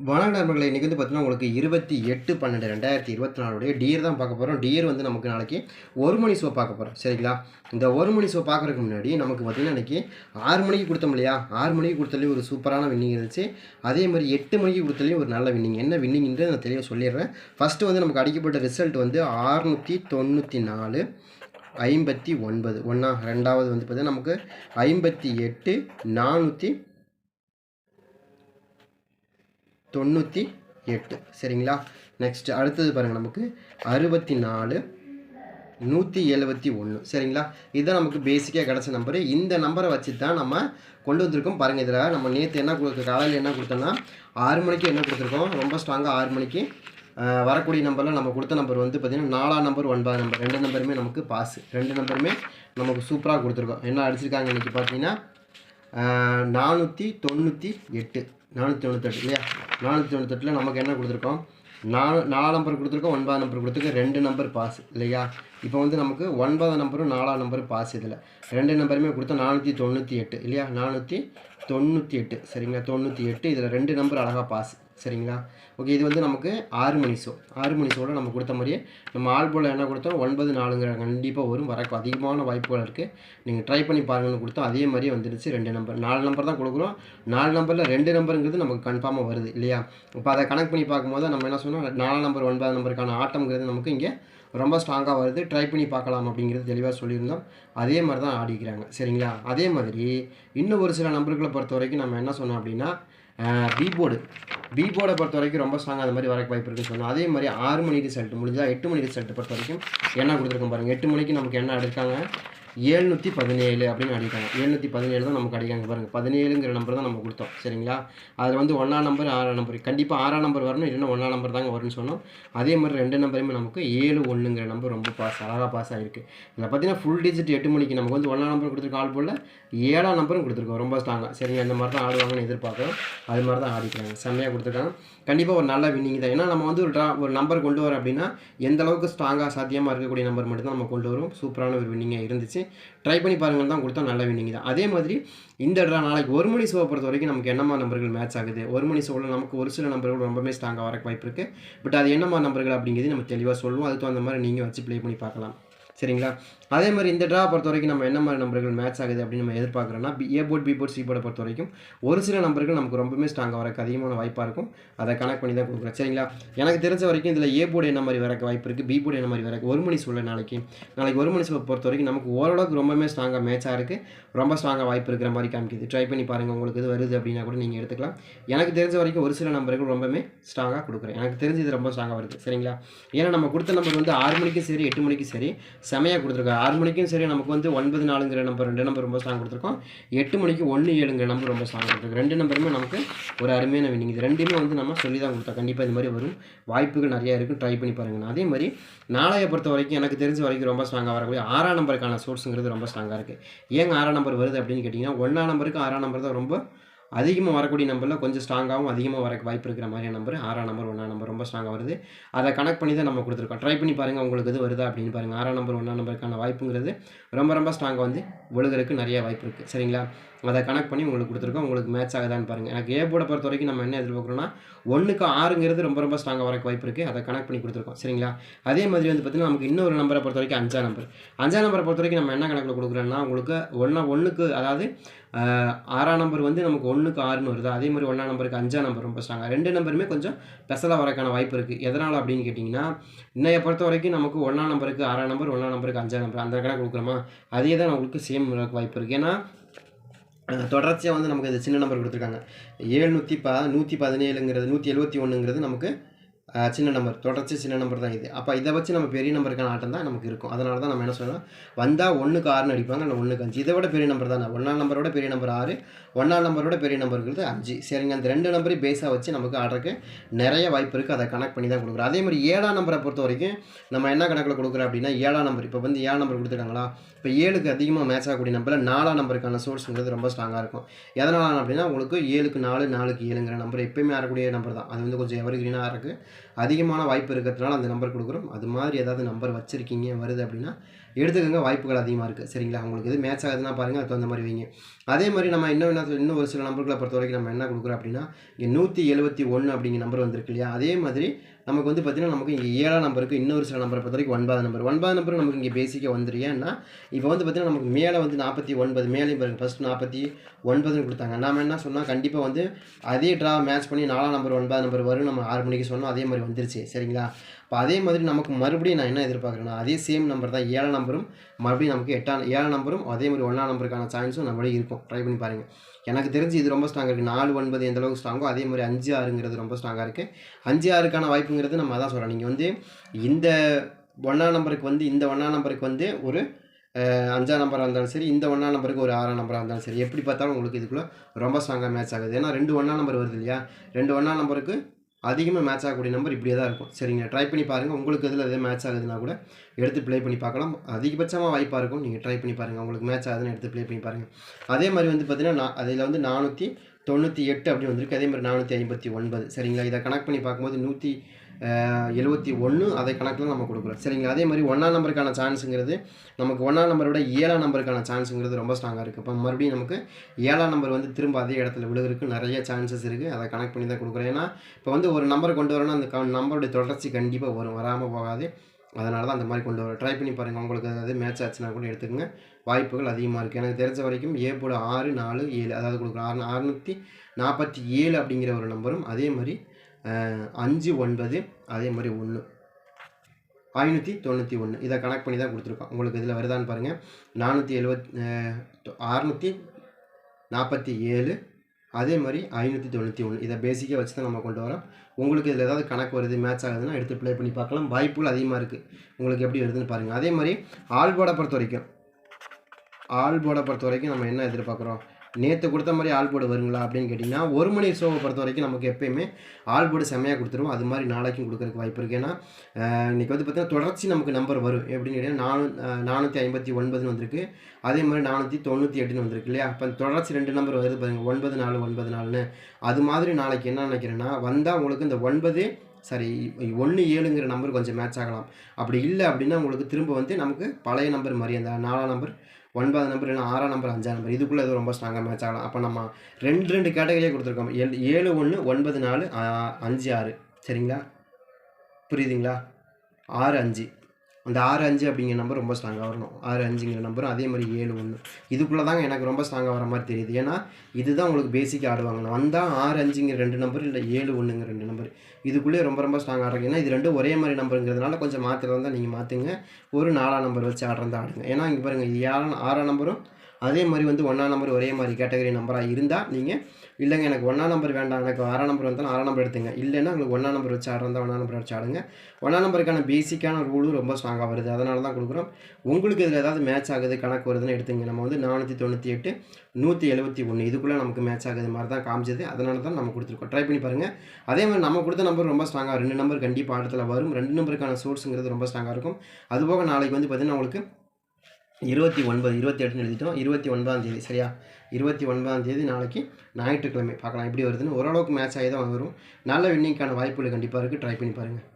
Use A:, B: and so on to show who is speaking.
A: வணக்கம் நண்பர்களை இன்றைக்கி வந்து பார்த்தீங்கன்னா உங்களுக்கு இருபத்தி எட்டு பன்னெண்டு ரெண்டாயிரத்தி இருபத்தி நாலுடைய டியர் தான் பார்க்க போகிறோம் டியர் வந்து நமக்கு நாளைக்கு ஒரு மணி ஷோ பார்க்க போகிறோம் சரிங்களா? இந்த ஒரு மணி ஷோ பார்க்குறதுக்கு முன்னாடி நமக்கு பார்த்தீங்கன்னா இன்றைக்கி ஆறு மணிக்கு கொடுத்தோம் இல்லையா? ஆறு மணிக்கு கொடுத்தாலே ஒரு சூப்பரான வின்னிங் இருந்துச்சு. அதே மாதிரி எட்டு மணிக்கு கொடுத்தாலே ஒரு நல்ல வின்னிங் என்ன வின்னிங்ன்றது நான் தெளிவாக சொல்லிடுறேன். ஃபஸ்ட்டு வந்து நமக்கு அடிக்கப்பட்ட ரிசல்ட் வந்து ஆறுநூற்றி தொண்ணூற்றி நாலு ஐம்பத்தி ஒன்பது. ஒன்றா ரெண்டாவது வந்து பார்த்திங்கன்னா நமக்கு ஐம்பத்தி எட்டு நானூற்றி தொண்ணூற்றி எட்டு. சரிங்களா? நெக்ஸ்ட் அடுத்தது பாருங்கள் நமக்கு. அறுபத்தி நாலு நூற்றி எழுபத்தி ஒன்று சரிங்களா? இதுதான் நமக்கு பேசிக்காக கிடச்ச நம்பரு இந்த நம்பரை வச்சு தான் நம்ம கொண்டு வந்திருக்கோம். பாருங்கள் இதில் நம்ம நேற்று என்ன கொடுக்க காலையில் என்ன கொடுத்தோன்னா ஆறு மணிக்கு என்ன கொடுத்துருக்கோம்? ரொம்ப ஸ்ட்ராங்காக ஆறு மணிக்கு வரக்கூடிய நம்பரில் நம்ம கொடுத்த நம்பர் வந்து பார்த்திங்கன்னா நாலாம் நம்பர் ஒன்பதாம் நம்பர் ரெண்டு நம்பருமே நமக்கு பாஸ் ரெண்டு நம்பருமே நமக்கு சூப்பராக கொடுத்துருக்கோம். என்ன அடிச்சிருக்காங்க இன்றைக்கி பார்த்தீங்கன்னா நானூற்றி தொண்ணூற்றி எட்டு. நானூற்றி தொண்ணூத்தெட்டு இல்லையா? நானூற்றி தொண்ணூத்தெட்டில் நமக்கு என்ன கொடுத்துருக்கோம்? நாலு நாலு நம்பர் கொடுத்துருக்கோம் ஒன்பதாம் நம்பர் கொடுத்துருக்கோம் ரெண்டு நம்பர் பாஸ் இல்லையா? இப்போ வந்து நமக்கு ஒன்பதாம் நம்பரும் நாலாம் நம்பரும் பாஸ் இதில். ரெண்டு நம்பருமே கொடுத்தா நானூற்றி தொண்ணூற்றி எட்டு இல்லையா? நானூற்றி தொண்ணூற்றி எட்டு சரிங்களா? தொண்ணூற்றி எட்டு இதில் ரெண்டு நம்பர் அழகாக பாஸ் சரிங்களா? ஓகே இது வந்து நமக்கு ஆறு மணி ஷோ ஆறு மணி ஷோவில் நம்ம கொடுத்த மாதிரியே நம்ம ஆள் போல் என்ன கொடுத்தோம்? ஒன்பது நாலுங்கிற கண்டிப்பாக வரும் வரக்கு அதிகமான வாய்ப்புகள் இருக்குது நீங்கள் ட்ரை பண்ணி பாருங்கன்னு கொடுத்தோம் அதே மாதிரியே வந்துடுச்சு ரெண்டு நம்பர் நாலு நம்பர் தான் கொடுக்குறோம். நாலு நம்பரில் ரெண்டு நம்பருங்கிறது நமக்கு கன்ஃபார்மாக வருது இல்லையா? இப்போ அதை கனெக்ட் பண்ணி பார்க்கும்போது நம்ம என்ன சொன்னோம்? நாலு நம்பர் ஒன்பது நம்பருக்கான ஆட்டம்ங்கிறது நமக்கு இங்கே ரொம்ப ஸ்ட்ராங்காக வருது. ட்ரை பண்ணி பார்க்கலாம் அப்படிங்கிறது தெளிவாக சொல்லியிருந்தோம். அதே மாதிரி தான் ஆடிக்கிறாங்க சரிங்களா? அதே மாதிரி இன்னும் ஒரு சில நம்பர்களை பொறுத்த வரைக்கும் நம்ம என்ன சொன்னோம் அப்படின்னா பி போர்டு பி போர்டை பொறுத்த வரைக்கும் ரொம்ப ஸ்ட்ராங் அந்த மாதிரி வரக்கு வாய்ப்பு இருக்குன்னு சொன்னோம் அதே மாதிரி ஆறு மணி ரிசல்ட் முடிஞ்சா எட்டு மணி ரிசல்ட் பொறுத்த வரைக்கும் என்ன கொடுத்துருக்கோம் பாருங்கள் எட்டு மணிக்கு நமக்கு என்ன எடுக்காங்க ஏழ்நூற்றி பதினேழு அப்படின்னு அடிக்காங்க ஏழ்நூற்றி பதினேழு தான் நமக்கு அடிக்காங்க பாருங்கள் பதினேழுங்கிற நம்பர் தான் நம்ம கொடுத்தோம். சரிங்களா? அதில் வந்து ஒன்றாம் நம்பர் ஆறாம் நம்பர் கண்டிப்பாக ஆறாம் நம்பர் வரணும் இல்லைன்னா ஒன்றாம் நம்பர் தாங்க வரும்னு சொன்னோம். அதே மாதிரி ரெண்டு நம்பருமே நமக்கு ஏழு ஒன்றுங்கிற நம்பர் ரொம்ப பாஸ் அழகாக பாஸ் ஆகிருக்கு இதில் பார்த்தீங்கன்னா ஃபுல் டிஜிட் எட்டு மணிக்கு நமக்கு வந்து ஒன்றாம் நம்பர் கொடுத்துருக்க ஆள் போல் ஏழாம் நம்பரும் கொடுத்துருக்கோம். ரொம்ப ஸ்ட்ராங்காக சரிங்க இந்த மாதிரி தான் ஆடுவாங்கன்னு எதிர்பார்க்குறோம். அது மாதிரி தான் ஆடிக்கிறாங்க. செம்மையாக கொடுத்துருக்காங்க. கண்டிப்பாக ஒரு நல்ல வின்னிங் தான். ஏன்னா நம்ம வந்து ஒரு ட்ரா ஒரு நம்பர் கொண்டு வரோம் அப்படின்னா எந்த அளவுக்கு ஸ்ட்ராங்காக சாத்தியமாக இருக்கக்கூடிய நம்பர் மட்டும் தான் நம்ம கொண்டு வரும் சூப்பரான ஒரு வின்னிங்காக இருந்துச்சு. ட்ரை பண்ணி பாருங்கள் தான் கொடுத்தா நல்ல வின்னிங் தான். அதே மாதிரி இந்த ட்ரா நாளைக்கு ஒரு மணி ஷோவை பொறுத்த வரைக்கும் நமக்கு என்னமா நம்பர்கள் மேட்ச் ஆகுது? ஒரு மணி ஷோவில் நமக்கு ஒரு சில நம்பர்கள் ரொம்பவே ஸ்ட்ராங்காக வரக்கு வாய்ப்பு இருக்குது பட் அது என்னமா நம்பர்கள் அப்படிங்கிறது நம்ம தெளிவாக சொல்லுவோம். அதுக்கு தகுந்த மாதிரி நீங்கள் வச்சு ப்ளே பண்ணி பார்க்கலாம். சரிங்களா? அதே மாதிரி இந்த ட்ரா பொறுத்த வரைக்கும் நம்ம என்ன மாதிரி நம்பர்கள் மேட்ச் ஆகுது அப்படின்னு நம்ம எதிர்பார்க்குறோம்னா B A port B port C போர்டை பொறுத்த வரைக்கும் ஒரு சில நம்பர்கள் நமக்கு ரொம்பவே ஸ்ட்ராங்காக வரக்கு அதிகமான வாய்ப்பாக இருக்கும். அதை கனெக்ட் பண்ணி தான் கொடுக்குறேன் சரிங்களா? எனக்கு தெரிஞ்ச வரைக்கும் இதில் ஏ போர்டு என்ன மாதிரி வரக்கு வாய்ப்பு இருக்குது பி போர்டு என்ன மாதிரி வரக்கு ஒரு மணி சூழல் நாளைக்கு நாளைக்கு ஒரு மணி சூழல் பொறுத்த வரைக்கும் நமக்கு ஓரளவுக்கு ரொம்பவே ஸ்ட்ராங்காக மேட்சாக இருக்குது ரொம்ப ஸ்ட்ராங்காக வாய்ப்பு இருக்கிற மாதிரி காமிக்குது. ட்ரை பண்ணி பாருங்கள் உங்களுக்கு இது வருது அப்படின்னா கூட நீங்கள் எடுத்துக்கலாம். எனக்கு தெரிஞ்ச வரைக்கும் ஒரு சில நம்பர்கள் ரொம்பவே ஸ்ட்ராங்காக கொடுக்குறேன். எனக்கு தெரிஞ்சு இது ரொம்ப ஸ்ட்ராங்காக வருது. சரிங்களா? ஏன்னா நம்ம கொடுத்த நம்பர் வந்து ஆறு மணிக்கும் சரி எட்டு மணிக்கும் சரி. செமையாக கொடுத்துருக்கோம் ஆறு மணிக்கும் சரி நமக்கு வந்து ஒன்பது நாலுங்கிற நம்பர் ரெண்டு நம்பர் ரொம்ப ஸ்ட்ராங் கொடுத்துருக்கோம். எட்டு மணிக்கு ஒன்று ஏழுங்கிற நம்பர் ரொம்ப ஸ்ட்ராங் கொடுத்துருக்கோம். ரெண்டு நம்பருமே நமக்கு ஒரு அருமையான வினிங் இது ரெண்டுமே வந்து நம்ம சொல்லி தான் கொடுத்தோம் கண்டிப்பாக இந்த மாதிரி வரும். வாய்ப்புகள் நிறையா இருக்குது ட்ரை பண்ணி பாருங்கள் அதே மாதிரி நாளைய பொறுத்த வரைக்கும் எனக்கு தெரிஞ்ச வரைக்கும் ரொம்ப ஸ்ட்ராங்காக வரக்கூடிய ஆறாம் நம்பருக்கான சோர்ஸுங்கிறது ரொம்ப ஸ்ட்ராங்காக இருக்குது ஏங்க ஆறாம் நம்பர் வருது அப்படின்னு கேட்டிங்கன்னா ஒன்றாம் நம்பருக்கு ஆறாம் நம்பர் தான் ரொம்ப அதிகமாக வரக்கூடிய நம்பரில் கொஞ்சம் ஸ்ட்ராங்காகவும் அதிகமாக வர வாய்ப்பு இருக்கிற மாதிரியான நம்பர் ஆறாம் நம்பர் ஒன்றாம் நம்பர் ரொம்ப ஸ்ட்ராங்காக வருது. அதை கனெக்ட் பண்ணி தான் நம்ம கொடுத்துருக்கோம். ட்ரை பண்ணி பாருங்கள் உங்களுக்கு இது வருதா அப்படின்னு பாருங்கள் ஆறாம் நம்பர் ஒன்றாம் நம்பருக்கான வாய்ப்புங்கிறது ரொம்ப ரொம்ப ஸ்ட்ராங்காக வந்து விழுகிறதுக்கு நிறைய வாய்ப்பு இருக்குது சரிங்களா? அதை கனெக்ட் பண்ணி உங்களுக்கு கொடுத்துருக்கோம். உங்களுக்கு மேட்ச் ஆகுதான்னு பாருங்கள் எனக்கு ஏ போர்டை பொறுத்த வரைக்கும் நம்ம என்ன எதிர்பார்க்குறோம்னா ஒன்றுக்கு ஆறுங்கிறது ரொம்ப ரொம்ப ஸ்ட்ராங்காக வரக்கு வாய்ப்பு இருக்குது அதை கனெக்ட் பண்ணி கொடுத்துருக்கோம். சரிங்களா? அதே மாதிரி வந்து பார்த்திங்கன்னா நமக்கு இன்னொரு நம்பரை பொறுத்த வரைக்கும் அஞ்சாம் நம்பர் அஞ்சாம் நம்பரை பொறுத்த வரைக்கும் நம்ம என்ன கணக்கில் கொடுக்குறோம்னா உங்களுக்கு ஒன்றா ஒன்றுக்கு அதாவது ஆறாம் நம்பர் வந்து நமக்கு ஒன்றுக்கு ஆறுன்னு வருது? அதே மாதிரி ஒன்றாம் நம்பருக்கு அஞ்சாம் நம்பர் ரொம்ப ரெண்டு நம்பருமே கொஞ்சம் பெசலாக வரக்கான வாய்ப்பு இருக்குது எதனால் அப்படின்னு கேட்டிங்கன்னா இன்னைய பொறுத்த வரைக்கும் நமக்கு ஒன்றாம் நம்பருக்கு ஆறாம் நம்பர் ஒன்றாம் நம்பருக்கு அஞ்சாம் நம்பர் அந்த கணக்கு கொடுக்குறோமா? அதே தான் உங்களுக்கு சேம் வாய்ப்பு இருக்குது ஏன்னா தொடர்ச்சியாக வந்து நமக்கு இந்த சின்ன நம்பர் கொடுத்துருக்காங்க. ஏழ்நூற்றி ப நூற்றி பதினேழுங்கிறது நூற்றி எழுபத்தி ஒன்றுங்கிறது நமக்கு சின்ன நம்பர் தொடர்ச்சி சின்ன நம்பர் தான் இது. அப்போ இதை வச்சு நம்ம பெரிய நம்பருக்கான ஆட்டம் தான் நமக்கு இருக்கும். அதனால தான் நம்ம என்ன சொல்லலாம்? வந்தால் ஒன்றுக்கு ஆறுன்னு அடிப்பாங்க இல்லை ஒன்றுக்கு அஞ்சு. இதை விட பெரிய நம்பர் தானே? ஒன்றாம் நம்பரோட பெரிய நம்பர் ஆறு ஒன்றாம் நம்பரோட பெரிய நம்பருங்கிறது அஞ்சு. சரிங்க அந்த ரெண்டு நம்பரையும் பேஸாக வச்சு நமக்கு ஆடுறதுக்கு நிறைய வாய்ப்பு இருக்குது அதை கனெக்ட் பண்ணி தான் கொடுக்குறோம். அதே மாதிரி ஏழாம் நம்பரை பொறுத்த வரைக்கும் நம்ம என்ன கணக்கில் கொடுக்குறோம் அப்படின்னா ஏழாம் நம்பர் இப்போ வந்து ஏழாம் நம்பர் கொடுத்துருக்காங்களா இப்போ ஏழுக்கு அதிகமாக மேட்ச் ஆகக்கூடிய நம்பரில் நாலாம் நம்பருக்கான சோர்ஸ்ங்கிறது ரொம்ப ஸ்ட்ராங்காக இருக்கும். எதனால் அப்படின்னா உங்களுக்கு ஏழுக்கு நாலு நாலுக்கு ஏழுங்கிற நம்பர் எப்பயுமே ஆடக்கூடிய நம்பர் தான். அது வந்து கொஞ்சம் எவர்கிரீனாக இருக்குது அதிகமான வாய்ப்பு இருக்கிறதுனால அந்த நம்பர் கொடுக்குறோம். அது மாதிரி ஏதாவது நம்பர் வச்சுருக்கீங்க வருது அப்படின்னா எடுத்துக்கங்க வாய்ப்புகள் அதிகமாக இருக்குது சரிங்களா? உங்களுக்கு இது மேட்ச் ஆகுதுன்னா பாருங்கள் அது தகுந்த மாதிரி வைங்க. அதே மாதிரி நம்ம இன்னும் என்ன இன்னும் ஒரு சில நம்பர்களை பொறுத்த வரைக்கும் நம்ம என்ன கொடுக்குறோம் அப்படின்னா இங்கே நூற்றி எழுபத்தி ஒன்று அப்படிங்கிற நம்பர் வந்திருக்கு இல்லையா? அதே மாதிரி நமக்கு வந்து பார்த்திங்கன்னா நமக்கு இங்கே ஏழாம் நம்பருக்கு இன்னொரு சில நம்பரை பொறுத்த வரைக்கும் ஒன்பது நம்பர் ஒன்பது நம்பர் நமக்கு இங்கே பேசிக்காக வந்துரு. ஏன்னா இப்போ வந்து பார்த்திங்கன்னா நமக்கு மேலே வந்து நாற்பத்தி ஒன்பது மேலேயும் பாருங்க ஃபஸ்ட் நாற்பத்தி ஒன்பதுன்னு கொடுத்தாங்க. நாம் என்ன சொன்னால் கண்டிப்பாக வந்து அதே ட்ரா மேட்ச் பண்ணி நாலாம் நம்பர் ஒன்பது நம்பர் வரும் நம்ம ஆறு மணிக்கு சொன்னோம் அதே மாதிரி வந்துருச்சு. சரிங்களா? இப்போ அதே மாதிரி நமக்கு மறுபடியும் நான் என்ன எதிர்பார்க்குறேன்னா அதே சேம் நம்பர் தான் ஏழாம் நம்பரும் மறுபடியும் நமக்கு எட்டாம் ஏழாம் நம்பரும் அதே மாதிரி ஒன்றாம் நம்பருக்கான சான்ஸும் நம்மளே இருக்கும். ட்ரை பண்ணி பாருங்கள் எனக்கு தெரிஞ்சு இது ரொம்ப ஸ்ட்ராங்காக இருக்குது நாலு ஒன்பது எந்த அளவுக்கு ஸ்ட்ராங்கோ அதே மாதிரி அஞ்சு ஆறுங்கிறது ரொம்ப ஸ்ட்ராங்காக இருக்குது அஞ்சு ஆறுக்கான வாய்ப்புங்கிறது நம்ம அதான் சொல்கிறோம் நீங்கள் வந்து இந்த ஒன்றாம் நம்பருக்கு வந்து இந்த ஒன்றாம் நம்பருக்கு வந்து ஒரு அஞ்சாம் நம்பராக இருந்தாலும் சரி இந்த ஒன்றாம் நம்பருக்கு ஒரு ஆறாம் நம்பராக இருந்தாலும் சரி எப்படி பார்த்தாலும் உங்களுக்கு இதுக்குள்ளே ரொம்ப ஸ்ட்ராங்காக மேட்ச் ஆகுது. ஏன்னா ரெண்டு ஒன்றாம் நம்பர் வருது இல்லையா? ரெண்டு ஒன்றாம் நம்பருக்கு அதிகமாக மேட்ச் ஆகக்கூடிய நம்பர் இப்படியே தான் இருக்கும். சரிங்க ட்ரை பண்ணி பாருங்கள் உங்களுக்கு இதில் எதாவது மேட்ச் ஆகுதுன்னா கூட எடுத்து ப்ளே பண்ணி பார்க்கலாம். அதிகபட்சமாக வாய்ப்பாக இருக்கும். நீங்கள் ட்ரை பண்ணி பாருங்கள் உங்களுக்கு மேட்ச் ஆகுதுன்னு எடுத்து ப்ளே பண்ணி பாருங்கள் அதே மாதிரி வந்து பார்த்தீங்கன்னா நான் அதில் வந்து நானூற்றி தொண்ணூற்றி எட்டு அப்படி வந்திருக்கு. அதே மாதிரி நானூற்றி ஐம்பத்தி ஒன்பது. சரிங்களா? இதை கனெக்ட் பண்ணி பார்க்கும்போது நூற்றி எழுபத்தி ஒன்று அதை கணக்கில் நம்ம கொடுக்குறோம். சரிங்களா? அதே மாதிரி ஒன்றாம் நம்பருக்கான சான்ஸுங்கிறது நமக்கு ஒன்றாம் நம்பரை விட ஏழாம் நம்பருக்கான சான்ஸுங்கிறது ரொம்ப ஸ்ட்ராங்காக இருக்குது இப்போ மறுபடியும் நமக்கு ஏழாம் நம்பர் வந்து திரும்ப அதே இடத்துல விழுகிறதுக்கு நிறைய சான்சஸ் இருக்குது அதை கனெக்ட் பண்ணி தான் கொடுக்குறோம். ஏன்னா இப்போ வந்து ஒரு நம்பர் கொண்டு வரணும்னா அந்த க- நம்பருடைய தொடர்ச்சி கண்டிப்பாக வரும். வராமல் போகாது. அதனால தான் அந்த மாதிரி கொண்டு வரோம். ட்ரை பண்ணி பாருங்கள் உங்களுக்கு அதாவது மேட்ச் ஆச்சுன்னா கூட எடுத்துக்கோங்க. வாய்ப்புகள் அதிகமாக இருக்குது எனக்கு தெரிஞ்ச வரைக்கும் ஏ ஆறு நாலு ஏழு அதாவது கொடுக்குறோம். ஆறு அறுநூற்றி நாற்பத்தி ஏழு அப்படிங்கிற ஒரு நம்பரும் அதே மாதிரி அஞ்சு ஒன்பது அதே மாதிரி ஒன்று. ஐநூற்றி தொண்ணூற்றி ஒன்று. இதை கனெக்ட் பண்ணி தான் கொடுத்துருக்கோம். உங்களுக்கு இதில் வருதான்னு பாருங்கள் நானூற்றி எழுபத் அறுநூற்றி நாற்பத்தி ஏழு அதே மாதிரி ஐநூற்றி தொண்ணூற்றி ஒன்று. இதை பேசிக்காக வச்சு தான் நம்ம கொண்டு வரோம். உங்களுக்கு இதில் ஏதாவது கணக்கு வருது மேட்ச் ஆகுதுன்னா எடுத்து ப்ளே பண்ணி பார்க்கலாம். வாய்ப்புகள் அதிகமாக இருக்குது உங்களுக்கு எப்படி வருதுன்னு பாருங்கள் அதே மாதிரி ஆல் பொறுத்த வரைக்கும் ஆல் பொறுத்த வரைக்கும் நம்ம என்ன எதிர்பார்க்குறோம்? நேற்று கொடுத்த மாதிரி ஆல் போர்டு வருங்களா அப்படின்னு கேட்டிங்கன்னா ஒரு மணி ஷோவை பொறுத்த வரைக்கும் நமக்கு எப்பயுமே ஆல் போர்டு செம்மையாக கொடுத்துருவோம் அது மாதிரி நாளைக்கும் கொடுக்குறக்கு வாய்ப்பு இருக்குது ஏன்னா இன்றைக்கி வந்து பார்த்தீங்கன்னா தொடர்ச்சி நமக்கு நம்பர் வரும். எப்படின்னு கேட்டிங்கன்னா நானூ நானூற்றி ஐம்பத்தி ஒன்பதுன்னு வந்திருக்கு. அதே மாதிரி நானூற்றி தொண்ணூற்றி எட்டுன்னு வந்திருக்கு இல்லையா? அப்போ தொடர்ச்சி ரெண்டு நம்பர் வருது பாருங்க. ஒன்பது நாலு ஒன்பது நாலுன்னு. அது மாதிரி நாளைக்கு என்ன நினைக்கிறேன்னா வந்தால் உங்களுக்கு இந்த ஒன்பது சரி ஒன்று ஏழுங்கிற நம்பர் கொஞ்சம் மேட்ச் ஆகலாம். அப்படி இல்லை அப்படின்னா உங்களுக்கு திரும்ப வந்து நமக்கு பழைய நம்பர் மாதிரி அந்த நாலாம் நம்பர் ஒன்பது நம்பர் இல்லை ஆறாம் நம்பர் அஞ்சாம் நம்பர் இதுக்குள்ளே எதுவும் ரொம்ப ஸ்ட்ராங்காக மேட்ச் ஆகலாம். அப்போ நம்ம ரெண்டு ரெண்டு கேட்டகரியே கொடுத்துருக்கோம். ஏழு ஏழு ஒன்று ஒன்பது நாலு அஞ்சு ஆறு. சரிங்களா? புரியுதுங்களா? ஆறு அஞ்சு. அந்த ஆறு அஞ்சு அப்படிங்கிற நம்பர் ரொம்ப ஸ்ட்ராங்காக வரணும். ஆறு அஞ்சுங்கிற நம்பரும் அதே மாதிரி ஏழு ஒன்று. இதுக்குள்ளே தாங்க எனக்கு ரொம்ப ஸ்ட்ராங்காக வர மாதிரி தெரியுது. ஏன்னா இதுதான் உங்களுக்கு பேசிக்காக ஆடுவாங்க வந்தால் ஆறு அஞ்சுங்கிற ரெண்டு நம்பர் இல்லை ஏழு ஒன்றுங்கிற ரெண்டு நம்பர் இதுக்குள்ளே ரொம்ப ரொம்ப ஸ்ட்ராங்காக ஆடுறாங்க ஏன்னா இது ரெண்டும் ஒரே மாதிரி நம்பருங்கிறதுனால கொஞ்சம் மாற்றுறதா நீங்கள் மாற்றுங்க ஒரு நாலாம் நம்பர் வச்சு ஆடுறதா ஆடுங்க. ஏன்னா இங்கே பாருங்கள் இது ஏழாம் ஆறாம் நம்பரும் அதே மாதிரி வந்து ஒன்றாம் நம்பர் ஒரே மாதிரி கேட்டகரி நம்பராக இருந்தால் நீங்கள் இல்லைங்க எனக்கு ஒன்றாம் நம்பர் வேண்டாம். எனக்கு ஆறாம் நம்பர் வந்தாலும் ஆறாம் நம்பர் எடுத்துங்க. இல்லைன்னா உங்களுக்கு ஒன்றா நம்பர் வச்சு ஆடுறதா ஒன்றாம் நம்பர் வச்சு ஆடுங்க. ஒன்றாம் நம்பருக்கான பேசிக்கான ரூலும் ரொம்ப ஸ்ட்ராங்காக வருது. அதனால தான் கொடுக்குறோம். உங்களுக்கு இதில் ஏதாவது மேட்ச் ஆகுது கணக்கு வருதுன்னு எடுத்துங்க. நம்ம வந்து நானூற்றி தொண்ணூற்றி எட்டு நூற்றி எழுபத்தி ஒன்று இதுக்குள்ளே நமக்கு மேட்ச் ஆகுது மாதிரி தான் காமிச்சது. அதனால தான் நம்ம கொடுத்துருக்கோம். ட்ரை பண்ணி பாருங்கள் அதே மாதிரி நம்ம கொடுத்த நம்பர் ரொம்ப ஸ்ட்ராங்காக ரெண்டு நம்பர் கண்டிப்பாக ஆட்டத்தில் வரும். ரெண்டு நம்பருக்கான சோர்ஸுங்கிறது ரொம்ப ஸ்ட்ராங்காக இருக்கும். அதுபோக நாளைக்கு வந்து பார்த்திங்கன்னா உங்களுக்கு இருபத்தி ஒன்பது இருபத்தி எட்டுன்னு எழுதிட்டோம். இருபத்தி ஒன்பதாம் தேதி சரியா? இருபத்தி ஒன்பதாம் தேதி நாளைக்கு ஞாயிற்றுக்கிழமை பார்க்கலாம். எப்படி வருதுன்னு ஓரளவுக்கு மேட்ச் ஆகி தான் வரும். நல்ல வின்னிங்க்கான வாய்ப்புகள் கண்டிப்பாக இருக்குது ட்ரை பண்ணி பாருங்கள்